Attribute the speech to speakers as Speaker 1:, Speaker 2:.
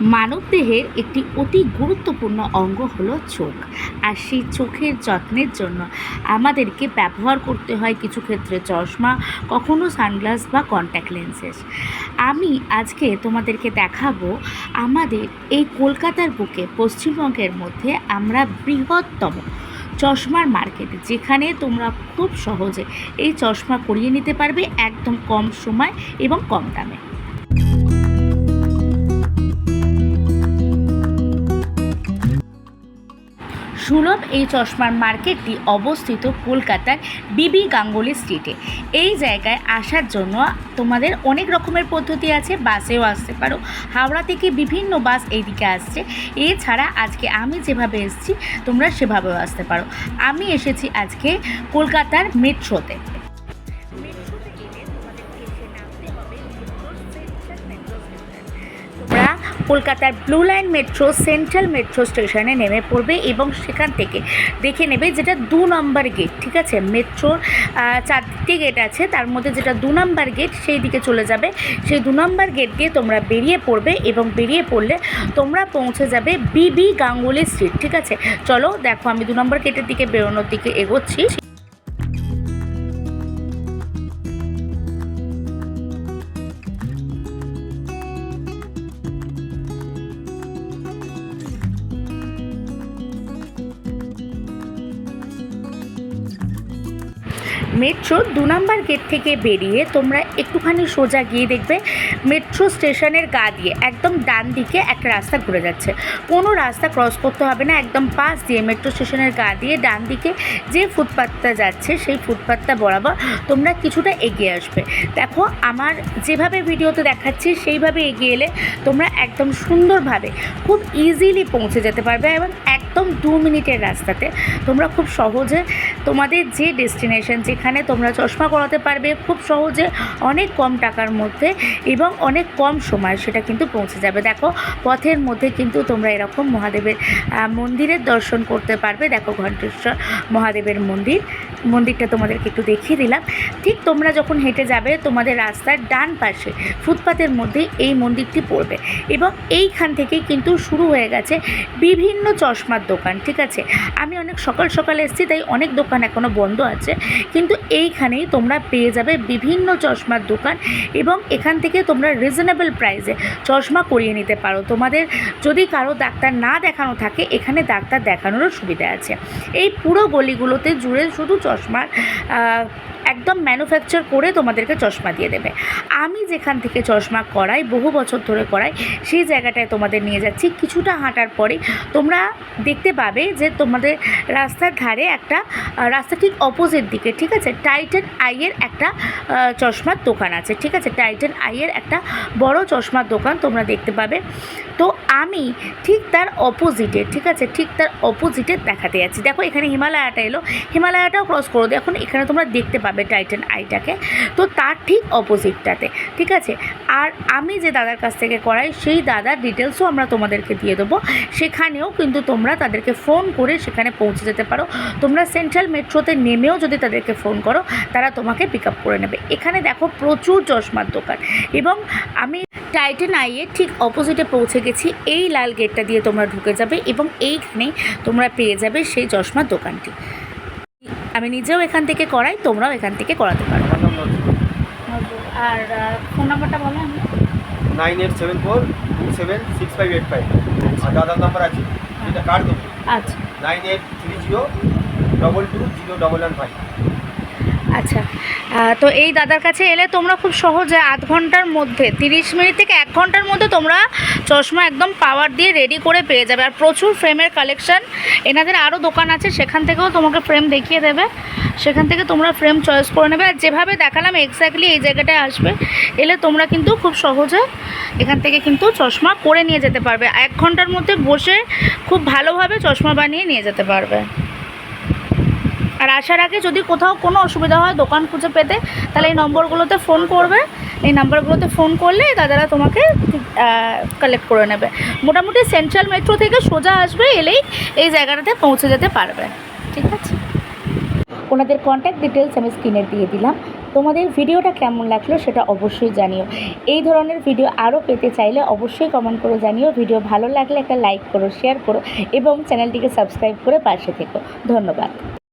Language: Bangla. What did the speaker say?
Speaker 1: মানবদেহের একটি অতি গুরুত্বপূর্ণ অঙ্গ হলো চোখ। আর সেই চোখের যত্নের জন্য আমাদেরকে ব্যবহার করতে হয় কিছু ক্ষেত্রে চশমা, কখনো সানগ্লাস বা কন্ট্যাক্ট লেন্সেস আমি আজকে তোমাদেরকে দেখাবো আমাদের এই কলকাতার বুকে পশ্চিমবঙ্গের মধ্যে আমরা বৃহত্তম চশমার মার্কেট যেখানে তোমরা খুব সহজে এই চশমা করিয়ে নিতে পারবে একদম কম সময় এবং কম দামে। সুলভ এই চশমার মার্কেটটি অবস্থিত কলকাতার বিবি গাঙ্গুলি স্ট্রিটে। এই জায়গায় আসার জন্য তোমাদের অনেক রকমের পদ্ধতি আছে, বাসেও আসতে পারো। হাওড়া থেকে বিভিন্ন বাস এইদিকে আসছে। এছাড়া আজকে আমি যেভাবে এসেছি, তোমরা সেভাবেও আসতে পারো। আমি এসেছি আজকে কলকাতার মেট্রোতে। কলকাতার blue line metro central metro station নেমে পড়বে এবং সেখান থেকে দেখে নেবে যেটা দু নম্বর গেট ঠিক আছে? মেট্রোর চারটে গেট আছে, তার মধ্যে যেটা দু নম্বর গেট সেই দিকে চলে যাবে। সেই দু নম্বর গেট দিয়ে তোমরা বেরিয়ে পড়বে এবং বেরিয়ে পড়লে তোমরা পৌঁছে যাবে বিবি গাঙ্গুলি স্ট্রিট ঠিক আছে? চলো, দেখো আমি দু নম্বর গেটের দিকে বেরোনোর দিকে এগোচ্ছি। মেট্রো দু নম্বর গেট থেকে বেরিয়ে তোমরা একটুখানি সোজা গিয়ে দেখবে মেট্রো স্টেশনের গা দিয়ে একদম ডান দিকে একটা রাস্তা ঘুরে যাচ্ছে। কোনো রাস্তা ক্রস করতে হবে না, একদম পাশ দিয়ে মেট্রো স্টেশনের গা দিয়ে ডান দিকে যে ফুটপাথটা যাচ্ছে সেই ফুটপাথটা বরাবর তোমরা কিছুটা এগিয়ে আসবে। দেখো, আমার যেভাবে ভিডিওতে দেখাচ্ছি সেইভাবে এগিয়ে এলে তোমরা একদম সুন্দরভাবে খুব ইজিলি পৌঁছে যেতে পারবে এবং একদম দু মিনিটের রাস্তাতে। তোমরা খুব সহজে তোমাদের যে ডেস্টিনেশন যেখানে তোমরা চশমা করাতে পারবে, খুব সহজে অনেক কম টাকার মধ্যে এবং অনেক কম সময় সেটা কিন্তু পৌঁছে যাবে। দেখো, পথের মধ্যে কিন্তু তোমরা এরকম মহাদেবের মন্দিরের দর্শন করতে পারবে। দেখো ঘণ্টেশ্বর মহাদেবের মন্দির। মন্দিরটা তোমাদেরকে একটু দেখিয়ে দিলাম। ঠিক তোমরা যখন হেঁটে যাবে, তোমাদের রাস্তার ডান পাশে, ফুটপাতের মধ্যে এই মন্দিরটি পড়বে। এবং এইখান থেকেই কিন্তু শুরু হয়ে গেছে বিভিন্ন চশমার দোকান, ঠিক আছে? আমি অনেক সকাল সকাল এসেছি, তাই অনেক দোকান এখনও বন্ধ আছে। কিন্তু এইখানেই তোমরা পেয়ে যাবে বিভিন্ন চশমার দোকান এবং এখান থেকে তোমরা রিজনেবল প্রাইসে চশমা করিয়ে নিতে পারো। তোমাদের যদি কারও ডাক্তার না দেখানো থাকে, এখানে ডাক্তার দেখানোরও সুবিধা আছে। এই পুরো গলিগুলোতে জুড়ে শুধু চশমার একদম ম্যানুফ্যাকচার করে তোমাদেরকে চশমা দিয়ে দেবে। আমি যেখান থেকে চশমা করাই, বহু বছর ধরে করাই, সেই জায়গাটায় তোমাদের নিয়ে যাচ্ছি। কিছুটা হাঁটার পরে তোমরা দেখতে পাবে যে তোমাদের রাস্তার ধারে একটা রাস্তা ঠিক অপোজিট দিকে, ঠিক আছে? টাইটেন আইয়ের একটা চশমার দোকান আছে, ঠিক আছে? টাইটেন আইয়ের একটা বড় চশমার দোকান তোমরা দেখতে পাবে। তো আমি ঠিক তার অপোজিটে ঠিক আছে? ঠিক তার অপোজিটে দেখাতে যাচ্ছি। দেখো, এখানে হিমালয়াটা এলো। হিমালয়াটাও ক্রস করো। এখন এখানে তোমরা দেখতে পাবে টাইটেন আইটাকে তো তার ঠিক অপোজিটটাতে ঠিক আছে? আর আমি যে দাদার কাছ থেকে করাই, সেই দাদার ডিটেলসও আমরা তোমাদেরকে দিয়ে দেবো। সেখানেও কিন্তু তোমরা তাদেরকে ফোন করে সেখানে পৌঁছে যেতে পারো। তোমরা সেন্ট্রাল মেট্রোতে নেমেও যদি তাদেরকে ফোন করো, তারা তোমাকে পিক আপ করে নেবে। এখানে দেখো প্রচুর চশমার দোকান। এবং আমি টাইটেন আইয়ে ঠিক অপোজিটে পৌঁছে গেছি। এই লাল গেটটা দিয়ে তোমরা ঢুকে যাবে এবং এইখানেই তোমরা পেয়ে যাবে সেই চশমার দোকানটি। আমি নিজেও এখান থেকে করাই তোমরাও এখান থেকে করাতে পারো। আর ফোন নাম্বারটা বলো আমি
Speaker 2: nine eight seven four two seven six five eight five আর দাদার নাম্বার আছে যেটা কার্ড দেবো।
Speaker 1: আচ্ছা।
Speaker 2: Nine eight three zero double two zero double one five
Speaker 1: আচ্ছা তো এই দাদার কাছে এলে তোমরা খুব সহজে আধ ঘণ্টার মধ্যে, তিরিশ মিনিট থেকে এক ঘণ্টার মধ্যে তোমরা চশমা একদম পাওয়ার দিয়ে রেডি করে পেয়ে যাবে। আর প্রচুর ফ্রেমের কালেকশান এনাদের আরও দোকান আছে, সেখান থেকেও তোমাকে ফ্রেম দেখিয়ে দেবে। সেখান থেকে তোমরা ফ্রেম চয়েস করে নেবে। আর যেভাবে দেখালাম এক্স্যাক্টলি এই জায়গাটায় আসবে, এলে তোমরা কিন্তু খুব সহজে এখান থেকে কিন্তু চশমা করে নিয়ে যেতে পারবে। এক ঘণ্টার মধ্যে বসে খুব ভালোভাবে চশমা বানিয়ে নিয়ে যেতে পারবে। আর আসার আগে যদি কোথাও কোনো অসুবিধা হয় দোকান খুঁজে পেতে, তাহলে এই নম্বরগুলোতে ফোন করবে। এই নাম্বারগুলোতে ফোন করলে দাদারা তোমাকে কালেক্ট করে নেবে। মোটামুটি সেন্ট্রাল মেট্রো থেকে সোজা আসবে, এলেই এই জায়গাটাতে পৌঁছে যেতে পারবে। ঠিক আছে? ওনাদের কন্ট্যাক্ট ডিটেলস আমি স্ক্রিনে দিয়ে দিলাম। তোমাদের ভিডিওটা কেমন লাগল সেটা অবশ্যই জানিও। এই ধরনের ভিডিও আরও পেতে চাইলে অবশ্যই কমেন্ট করে জানিও। ভিডিও ভালো লাগলে একটা লাইক করো শেয়ার করো এবং চ্যানেলটিকে সাবস্ক্রাইব করে পাশে থেকো। ধন্যবাদ।